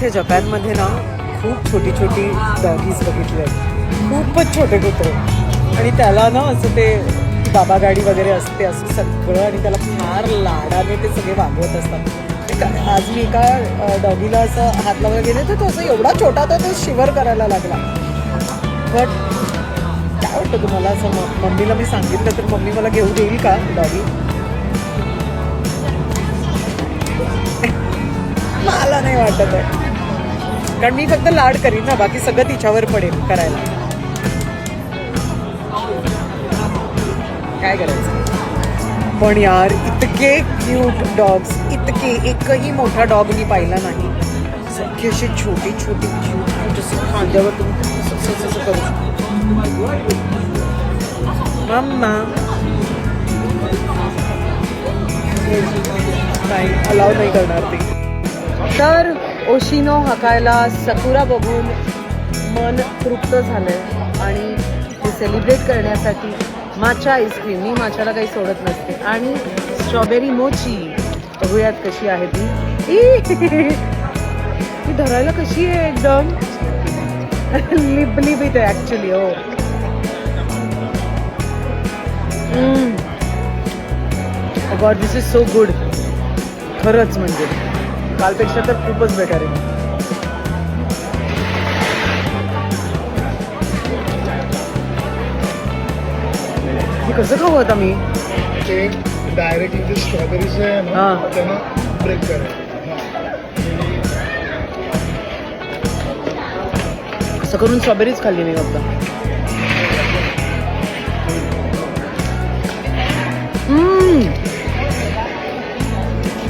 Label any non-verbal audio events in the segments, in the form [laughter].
इथे जपानमध्ये ना खूप छोटी छोटी डॉगीज बघितली आहेत. खूपच छोटे कुत्रे. आणि त्याला ना असं ते बाबा गाडी वगैरे असते असं सगळं आणि त्याला फार लाडाने ते सगळे वागवत असतात. आज मी एका डॉगीला असं हात लावला गेले तर तो असं एवढा छोटा तर तो शिवर करायला लागला. बट काय वाटतं तुम्हाला? असं मम्मीला मी सांगितलं तर मम्मी मला घेऊ देईल का डॉगी [laughs] मला नाही वाटत आहे. कारण मी फक्त लाड करीन ना बाकी सगळं तिच्यावर पडेल करायला. काय करायचं? पण यार इतके क्यूट डॉग्स इतके एकही मोठा डॉग मी पाहिला नाही. सगळी अशी छोटी छोटी क्यूट क्यूट खांद्यावर तुम्ही करू शकता. मम्मा. नाही अलाव नाही करणार ते. तर ओशिनो हाकायला सकुरा बघून मन तृप्त झालंय. आणि ते सेलिब्रेट करण्यासाठी माचा आईस्क्रीम मी माचाला काही सोडत नसते. आणि स्ट्रॉबेरी मोची बघूयात कशी आहे ती. ती धरायला कशी आहे एकदम? लिप लिप आहे ॲक्च्युली हो. God this is so good खरंच म्हणजे. कालपेक्षा तर खूपच बेटर आहे. हे कसं खाऊ आता मी? ते डायरेक्टली जे स्ट्रॉबेरीज आहे ना हां. त्यांना ब्रेक करायचं. असं करून स्ट्रॉबेरीज खाल्ली मी फक्त.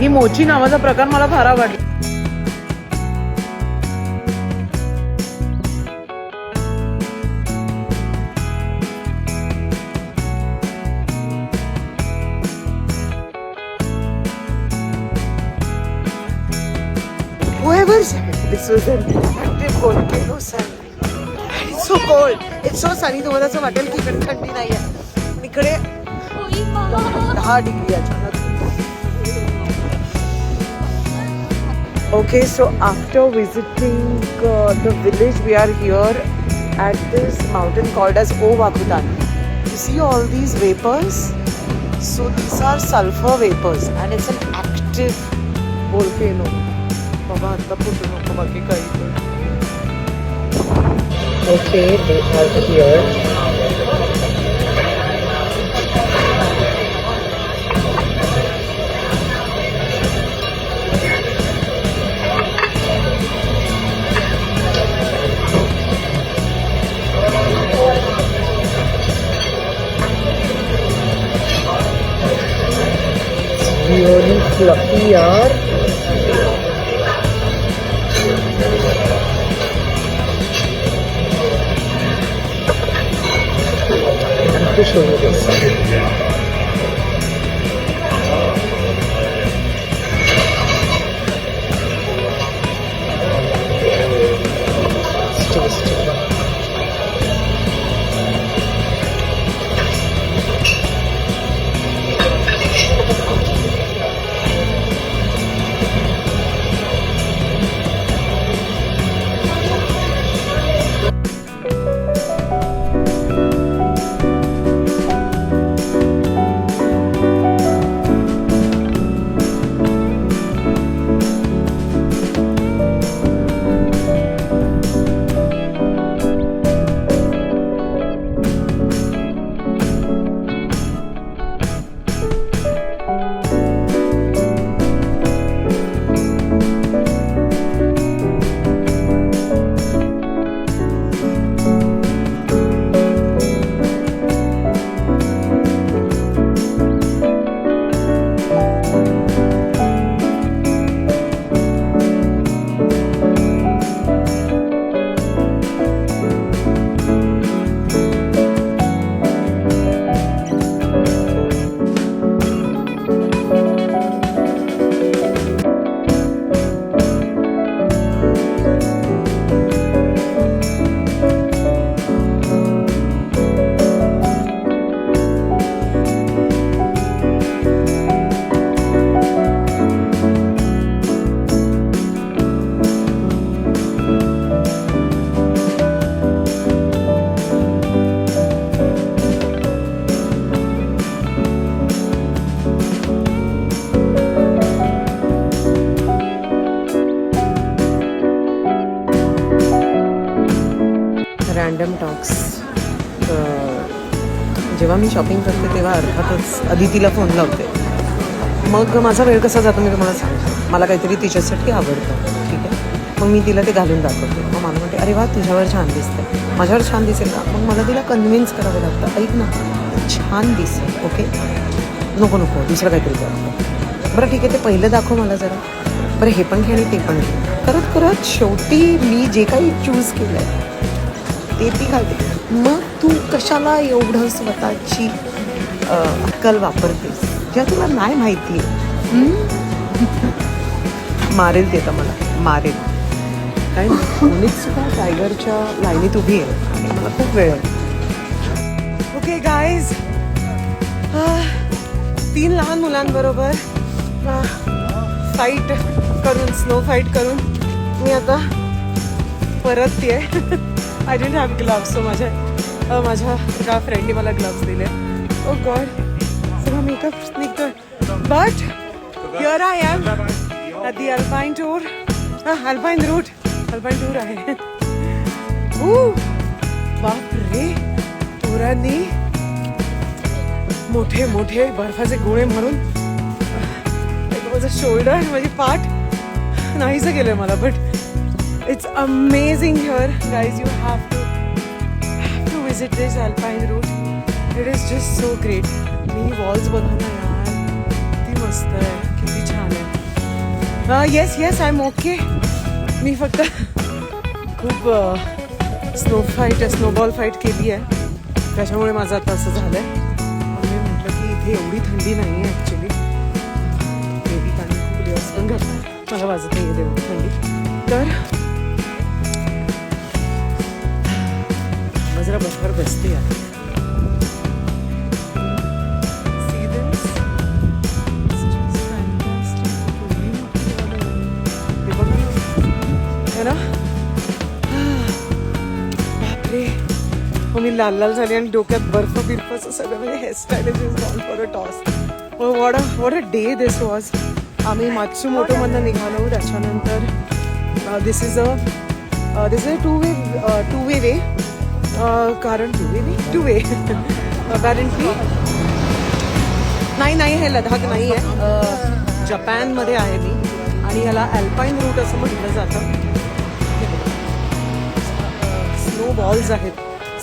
ही मोची नावाचा प्रकार मला फार आवडला. वाटेल की इकडे थंडी नाही आहे इकडे दहा डिग्री आहे. Okay, so after visiting uh, the village, we are here at this mountain called as Ovakutan. You see all these vapors? So these are sulfur vapors and it's an active volcano. Okay, they are here. Really fluffy यार I have to जेव्हा मी shopping करते तेव्हा अर्थातच अदितीला phone लावते. मग माझा वेळ कसा जातो मी तुम्हाला सांगतो. मला काहीतरी तिच्यासाठी आवडतं ठीक आहे? मग मी तिला ते घालून दाखवते. मग मला म्हणते अरे वा तुझ्यावर छान दिसतं माझ्यावर छान दिसेल का मग मला तिला कन्व्हिन्स करावं लागतं. ऐक ना छान दिसेल ओके? नको नको दुसरं काहीतरी दाखव बरं ठीक आहे ते पहिलं दाखव मला जरा. बरं हे पण घे आणि ते पण घे. करत करत शेवटी मी जे काही चूज केलं आहे ते ती घालते. मग तू कशाला एवढं स्वतःची अक्कल वापरतेस? ज्या तुला नाही माहिती आहे. मारेल ते तर मला. मारेल. कारण कोणीच सुद्धा टायगरच्या लाईनीत उभी आहे. आणि मला खूप वेळ आहे. ओके गाईज तीन लहान मुलांबरोबर फाईट करून स्नो फाईट करून मी आता परत ये I don't have gloves so माझ्या माझ्या एका फ्रेंडने मला ग्लव्स दिले. Oh ओ गॉड सगळा मेकअप निघतोय but your I am at the alpine tour हां अल्पाईन रूट अल्पाईन टूर आहे. ऊ, बाप रे पोरांनी मोठे मोठे बर्फाचे गोळे म्हणून. माझं शोल्डर माझी पाठ. नाहीच गेलं मला but it's amazing here guys you have to have to visit this Alpine route it is just so great me walls बघा ना यार किती मस्त आहे किती छान आहे yes yes I am okay मी फक्त खूप स्नो फाईट स्नोबॉल फाईट केली आहे त्याच्यामुळे माझं आता असं झालं आहे मी म्हटलं की इथे एवढी थंडी नाही आहे ॲक्च्युली बेबी कारण खूप दिवस पण घातला. मला वाजत नाही आहे थंडी. तर है ना. बापरे. मग मी लाल लाल झाली आणि डोक्यात बर्फ बिर्फचं सगळं म्हणजे hairstyle is for a toss what a what a day this was आम्ही मातसू मोटोमधनं निघालो त्याच्यानंतर. This is a this is a two way two way way कारण two way way two way apparently नाही नाही हे लडाख नाही आहे. जपानमध्ये आहे मी. आणि याला अल्पाईन रूट असं म्हटलं जातं. स्नो बॉल्स आहेत.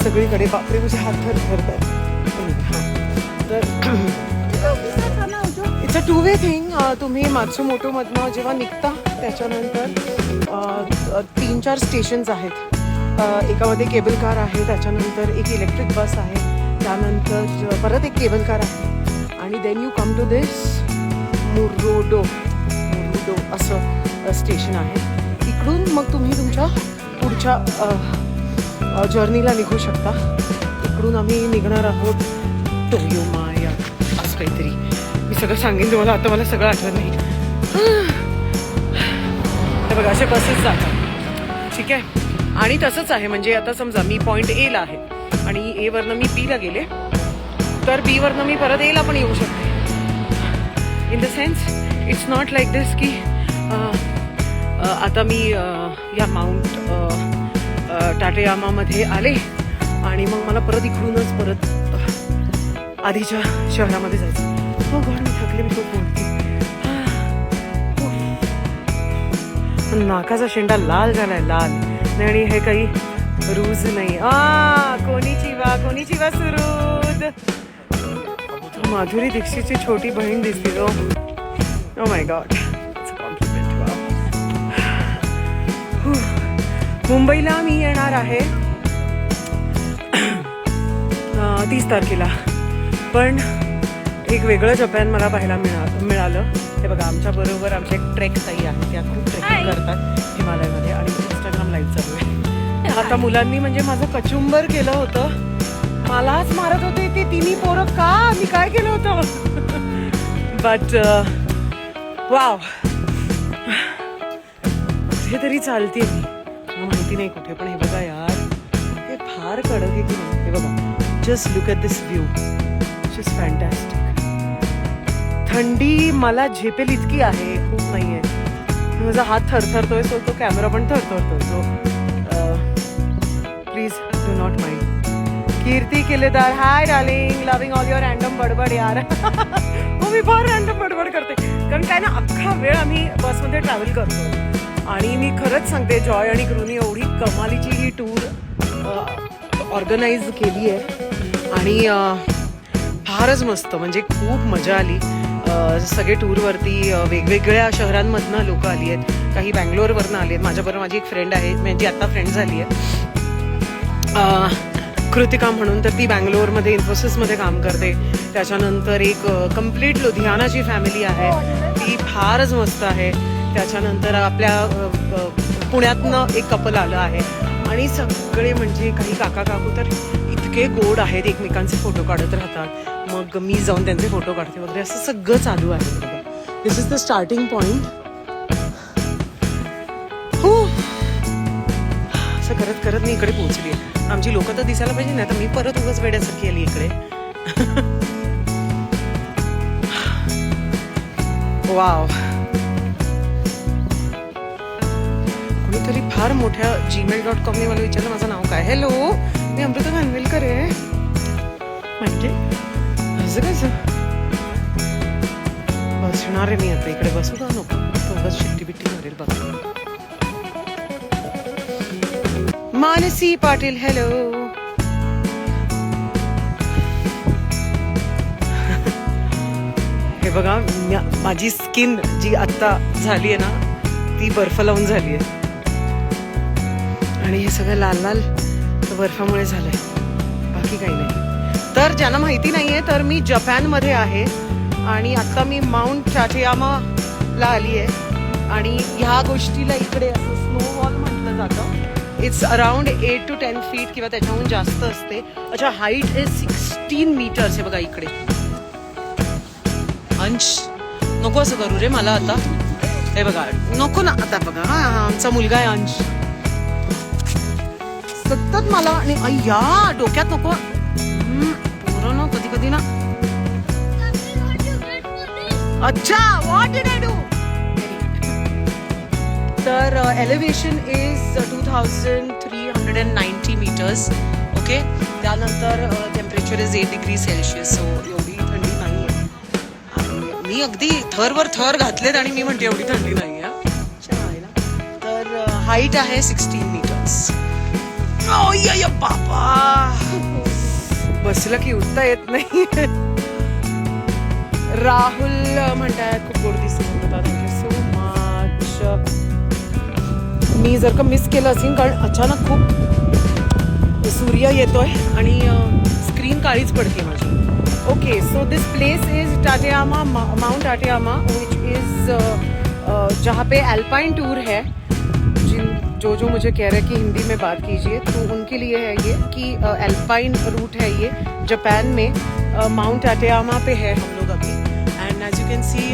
सगळीकडे बापरे म्हणजे हात थर धरतात तर it's a two way thing तुम्ही मात्सुमोटोमधनं जेव्हा निघता त्याच्यानंतर तीन चार स्टेशन्स आहेत. एकामध्ये केबल कार आहे त्याच्यानंतर एक इलेक्ट्रिक बस आहे त्यानंतर परत एक केबल कार आहे. आणि then you come to this Murodo Murodo असं स्टेशन आहे. इकडून मग तुम्ही तुमच्या पुढच्या जर्नीला निघू शकता. इकडून आम्ही निघणार आहोत टोयो माया असं काहीतरी. मी सगळं सांगेन तुम्हाला आता मला सगळं आठवत नाही. [sighs] बघा असे बसेस जातात. ठीक आहे? आणि तसंच आहे म्हणजे आता समजा मी पॉईंट एला आहे आणि ए वरनं मी बीला गेले तर बी वरनं मी परत एला पण येऊ शकते. In the sense it's not like this की आता मी या माउंट टाटेयामामध्ये आले आणि मग मला परत इकडूनच परत आधीच्या शहरामध्ये जायचं. Oh हो गॉड मी थकले मी खूप बोलते नाकाचा शेंडा लाल झालाय लाल. नाही आणि हे काही रूज नाही. आ कोणीची वा कोणीची वा सुरूद माधुरी दीक्षितची छोटी बहीण दिसते ओ. ओ माय गॉड मुंबईला मी येणार आहे. तीस तारखेला. पण एक वेगळं जपान मला पाहायला मिळा मिळालं. हे बघा आमच्या बरोबर आमच्या एक ट्रेक ताई आहे त्या खूप ट्रेकिंग करतात हिमालयामध्ये. आता मुलांनी म्हणजे माझं कचुंबर केलं होतं. मलाच मारत होते ते तिन्ही पोरं. का? मी काय केलं होतं? [laughs] बट वाव uh, कुठेतरी चालते मी. माहिती नाही कुठे पण हे बघा यार. हे फार कडक आहे की नाही? हे बघा. Just look at this view just fantastic थंडी मला झेपेल इतकी आहे. खूप नाही आहे माझा हात थरथरतोय सो तो कॅमेरा पण थरथरतो so not mind Kirti Killedar hi darling loving all your random बडबड यार. [laughs] हो मी फार रँडम बडबड करते. कारण काय ना अख्खा वेळ आम्ही बसमध्ये ट्रॅव्हल करतो. आणि मी खरंच सांगते जॉय आणि क्रूनी एवढी कमालीची ही टूर ऑर्गनाईज केली आहे. आणि फारच मस्त म्हणजे खूप मजा आली. सगळे टूरवरती वेगवेगळ्या शहरांमधनं लोक आली आहेत. काही बँगलोरवरनं आली आहेत माझ्याबरोबर माझी एक फ्रेंड आहे म्हणजे आत्ता फ्रेंड झाली आहे. कृतिका म्हणून तर ती बँगलोरमध्ये इन्फोसिसमध्ये काम करते. त्याच्यानंतर एक कंप्लीट लुधियानाची फॅमिली आहे. ती फारच मस्त आहे. त्याच्यानंतर आपल्या पुण्यातनं एक कपल आलं आहे. आणि सगळे म्हणजे काही काका काकू तर इतके गोड आहेत एकमेकांचे फोटो काढत राहतात. मग मी जाऊन त्यांचे फोटो काढते वगैरे. असं सगळं चालू आहे. This is the starting point करत करत मी इकडे पोहोचली. आमची लोक तर दिसायला पाहिजे ना तर मी परत उगाच वेड्यासारखी आली इकडे. वाव. कोणीतरी फार मोठ्या जीमेल डॉट कॉमने मला विचारलं माझं नाव काय? हॅलो मी अमृता खानविलकर आहे. म्हणजे? असं कसं बसणार आहे मी आता इकडे बसू का नको? तो उगाच शिट्टी बिट्टी मारेल बघा मानसी पाटील हॅलो [laughs] हे बघा म्या- माझी स्किन जी आत्ता झाली आहे ना ती बर्फ लावून झाली आहे आणि हे सगळं लाल लाल तर बर्फामुळे झालंय. बाकी काही नाही. तर ज्यांना माहिती नाहीये तर मी जपानमध्ये आहे. आणि आता मी माउंट चाचेयामाला आली आहे आणि ह्या गोष्टीला इकडे असं स्नोवॉल म्हटलं जातं. It's around eight to ten feet किंवा त्याच्याहून जास्त असते. अच्छा हाईट इज सिक्स्टीन मीटर्स हे बघा इकडे. अंश. नको असं करू रे मला आता. हे बघा नको ना आता बघा. हा हा, आमचा मुलगा आहे अंश. सतत मला आणि अय्या डोक्यात नको. पोरं ना कधी कधी ना अच्छा व्हॉट डू तर elevation is two thousand three hundred and ninety metres okay त्यानंतर temperature is eight degree Celsius so एवढी थंडी नाही आहे आणि मी अगदी थरवर थर घातलेत आणि मी म्हणते एवढी थंडी नाही आहे तर uh, हाईट आहे सिक्स्टीन मीटर्स बाबा बसलं की उठता येत नाही राहुल म्हणतायत खूप गोड दिसत थँक्यू सो मच मी जर का मिस केलं असेल, कारण अचानक खूप सूर्य येतोय आणि स्क्रीन काळीच पडते माझी. Okay so this place is Tateyama mount Tateyama which is जहाँ पे अल्पाइन टूर है। जिन, जो जो मुझे कह रहे हैं कि हिंदी में बात कीजिए तो उनके लिए है ये कि अल्पाइन रूट है ये जापान में। माउंट टाटियामा पे है हम लोग अभी। And as you can see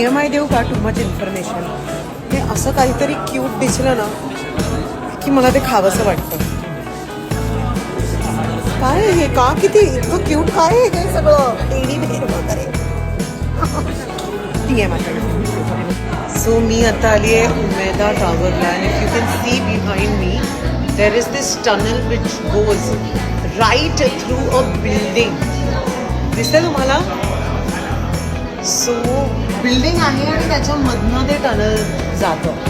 M आय देऊ का टू मच इन्फॉर्मेशन हे, असं काहीतरी क्यूट दिसलं ना, की मला ते खावंसं वाटतं. काय हे? का किती इतकं क्यूट काय आहे हे सगळं? सो मी आता आली आहे उमेदा टॉवरला आणि if you can see behind me there is this tunnel which goes right through a building दिसतंय तुम्हाला? सो बिल्डिंग आहे आणि त्याच्यामधनं ते टनल जातं.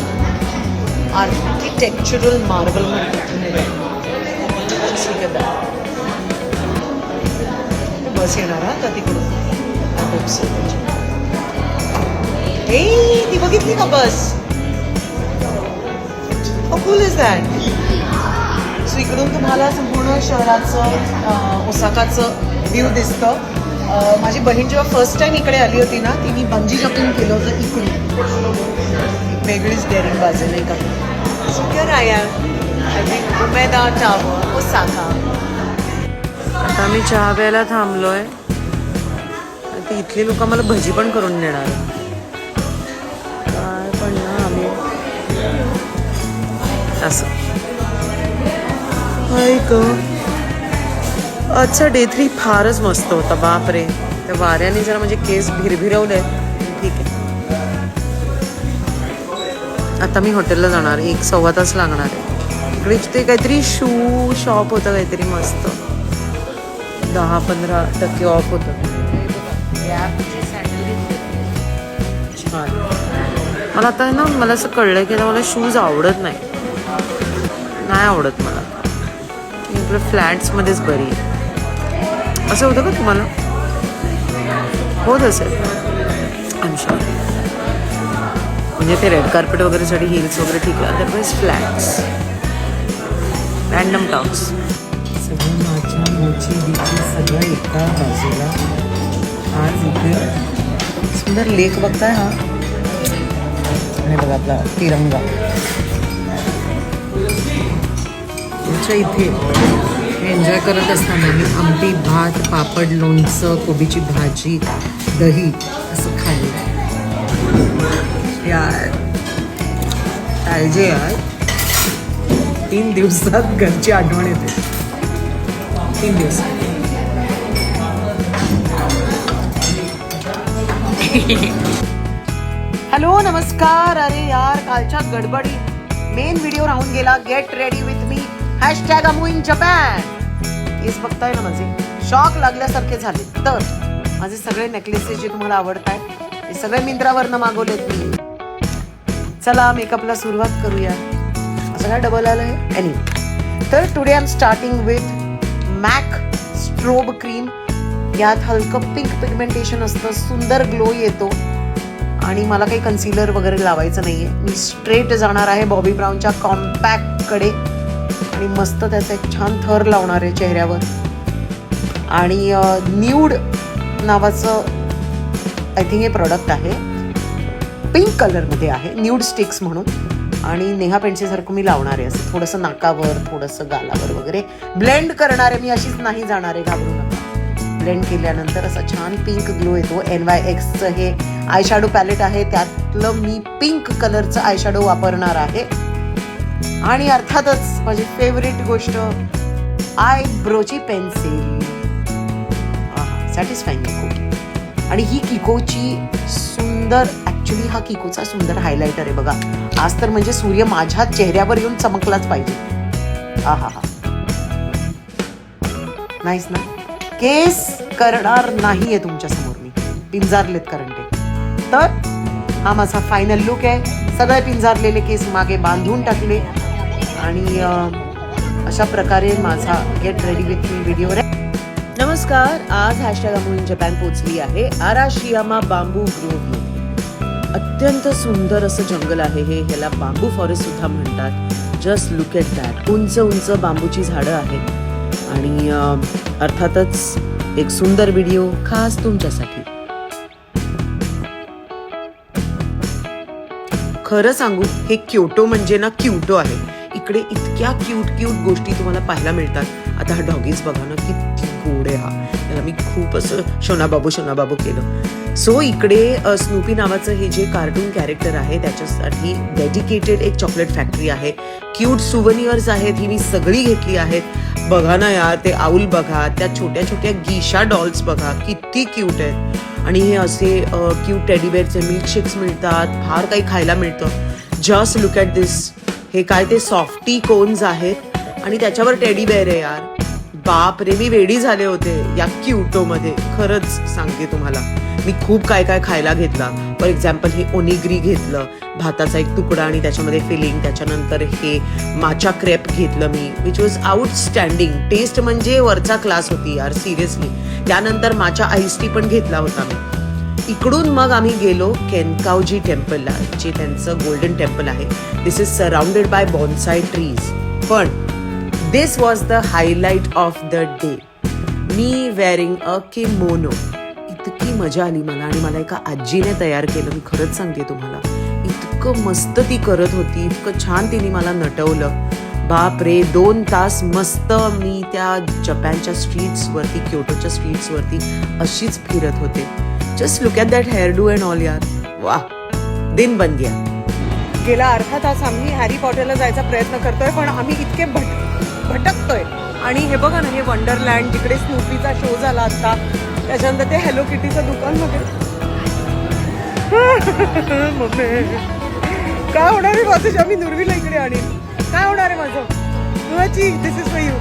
आर्किटेक्चरल मार्बल बस येणार हा? का तिकडून? हे ती बघितली का bus? Cool is that so इकडून तुम्हाला संपूर्ण शहराचं ओसाकाचं व्ह्यू दिसतं. माझी बहीण जेव्हा फर्स्ट टाइम इकडे आली होती ना ती मी बंजी जम्पिंग केलं होतं इकडून. एक वेगळीच डेअरिंग बाजू नाही का? So here I I think Umeda tower Osaka आता मी चहा प्यायला थांबलोय. ती इथली लोक मला भजी पण करून देणार काय पण ना आम्ही. असं. ऐक. आजचा डे थ्री फारच मस्त होता बाप रे त्या वाऱ्याने जरा म्हणजे केस भिरभिरवले. ठीक आहे. आता मी हॉटेलला जाणार एक सव्वा तास लागणार आहे. इकडेच ते काहीतरी शू शॉप होतं काहीतरी मस्त. दहा पंधरा टक्के ऑफ होतं. मला आता ना मला असं कळलं की मला शूज आवडत नाही. नाही आवडत मला. मी फ्लॅट्समध्येच बरी आहे. असं होतं का तुम्हाला? होत असेल. आय शुअर म्हणजे ते रेड कार्पेट वगैरेसाठी हिल्स वगैरे ठीक आहे. अदरवाईज फ्लॅट्स रॅन्डम टॉक्स सगळं माझ्या मोची बिची सगळं एका बाजूला. आज इथे सुंदर लेक बघताय हा? आणि बघा आपला तिरंगा. तुमच्या इथे एन्जॉय करत असताना मी आमटी भात पापड लोणचं कोबीची भाजी दही असं खाल्लं. यार पाहिजे यार? तीन दिवसात घरची आठवण येते. तीन दिवसात. हॅलो नमस्कार. अरे यार कालच्या गडबडी मेन व्हिडिओ राहून गेला. Get ready with me hashtag Amu in Japan केस बघताय ना माझे. शॉक लागल्यासारखे झाले. तर माझे सगळे नेकलेसेस जे तुम्हाला आवडत आहेत ते सगळे मिंत्रावरनं मागवलेत मी. चला मेकअपला सुरुवात करूया. असं डबल आलं आहे एनी तर today I am starting with MAC strobe cream यात हलकं पिंक पिगमेंटेशन असतं सुंदर ग्लो येतो. आणि मला काही कन्सिलर वगैरे लावायचं नाही आहे मी स्ट्रेट जाणार आहे बॉबी ब्राऊनच्या कॉम्पॅक्टकडे आणि मस्त त्याचा एक छान थर लावणार आहे चेहऱ्यावर. आणि न्यूड नावाचं आय थिंक हे प्रॉडक्ट आहे. पिंक कलरमध्ये आहे न्यूड स्टिक्स म्हणून. आणि नेहा पेन्सिलसारखं मी लावणार आहे असं थोडंसं नाकावर थोडंसं गालावर वगैरे. ब्लेंड करणार आहे मी अशीच नाही जाणार आहे घाबरू नका. ब्लेंड केल्यानंतर असा छान पिंक ग्लो येतो एन वाय एक्सचं हे आयशॅडो पॅलेट आहे. त्यातलं मी पिंक कलरचं आयशॅडो वापरणार आहे. आणि अर्थातच माझी फेवरेट गोष्ट आय ब्रोची पेन्सिल सॅटिस्फाईंग किको आणि ही किकोची सुंदर ॲक्च्युली हा किकोचा सुंदर हायलायटर आहे बघा. आज तर म्हणजे सूर्य माझ्या चेहऱ्यावर येऊन चमकलाच पाहिजे. आ हा. हा नाहीच ना? केस करणार नाहीये तुमच्यासमोर मी. पिंजारलेत करंटे. तर हा माझा फायनल लुक आहे. सगळे पिंजारलेले केस मागे बांधून टाकले. आणि अशा प्रकारे माझा get ready with me video नमस्कार. आज हॅशटॅग अमून जपान पोचली आहे. आराशियामा बांबू ग्रोव्ह अत्यंत सुंदर असं जंगल आहे हे. ह्याला बांबू फॉरेस्ट सुद्धा म्हणतात. जस्ट लुक एट दॅट उंच उंच बांबूची झाडं आहेत. आणि अर्थातच एक सुंदर व्हिडिओ खास तुमच्यासाठी. खरं सांगू हे क्युटो म्हणजे ना क्युटो आहे. इकडे इतक्या क्यूट क्यूट गोष्टी तुम्हाला पाहायला मिळतात. आता हा डॉगीज बघा ना किती गोड आहे हा. त्याला मी खूप असं शोनाबाबू शोनाबाबू केलं. सो इकडे स्नूपी नावाचं हे जे कार्टून कॅरेक्टर आहे त्याच्यासाठी डेडिकेटेड एक चॉकलेट फॅक्टरी आहे. क्यूट सुवनियर्स आहेत ही मी सगळी घेतली आहेत. बघा ना यार ते आऊल बघा त्या छोट्या छोट्या गिशा डॉल्स बघा किती क्यूट आहेत. आणि हे असे क्यूट टेडीबेअरचे मिल्कशेक्स मिळतात. फार काही खायला मिळतं. जस्ट लुक ॲट दिस हे काय ते सॉफ्टी कोन्स आहेत. आणि त्याच्यावर टेडी बेअर आहे यार. बाप रे मी वेडी झाले होते या क्युटोमध्ये खरंच सांगते तुम्हाला. मी खूप काय काय खायला घेतला. फॉर एक्झाम्पल हे ओनिग्री घेतलं. भाताचा एक तुकडा आणि त्याच्यामध्ये फिलिंग त्याच्यानंतर हे माचा क्रेप घेतलं मी विच वॉज आउटस्टँडिंग टेस्ट म्हणजे वरचा क्लास होती यार सिरियसली त्यानंतर माचा आईस टी पण घेतला होता मी. इकडून मग आम्ही गेलो केनकावजी टेम्पलला जे त्यांचं गोल्डन टेम्पल आहे. This is surrounded by bonsai trees पण this was the highlight of the day me wearing a kimono इतकी मजा आली मला आणि मला एका आजीने तयार केलं. मी खरंच सांगते तुम्हाला. इतकं मस्त ती करत होती इतकं छान तिने मला नटवलं. बाप रे दोन तास मस्त मी त्या जपानच्या स्ट्रीट्सवरती क्योटोच्या स्ट्रीट्सवरती अशीच फिरत होते. Just look at that hairdo and all यार. वा दिन बन गया गेला अर्धा तास आम्ही हॅरी पॉटरला जायचा प्रयत्न करतोय पण आम्ही इतके भट भटकतोय. आणि हे बघा ना हे वंडरलँड तिकडे स्नूपीचा शो झाला आता त्याच्यानंतर ते हॅलो किटीचं दुकानमध्ये [laughs] मम्मी. काय होणार आहे माझं? जेव्हा मी नुरवीला इकडे आणीन. काय होणार आहे माझं? नुहाची दिस इज फॉर यू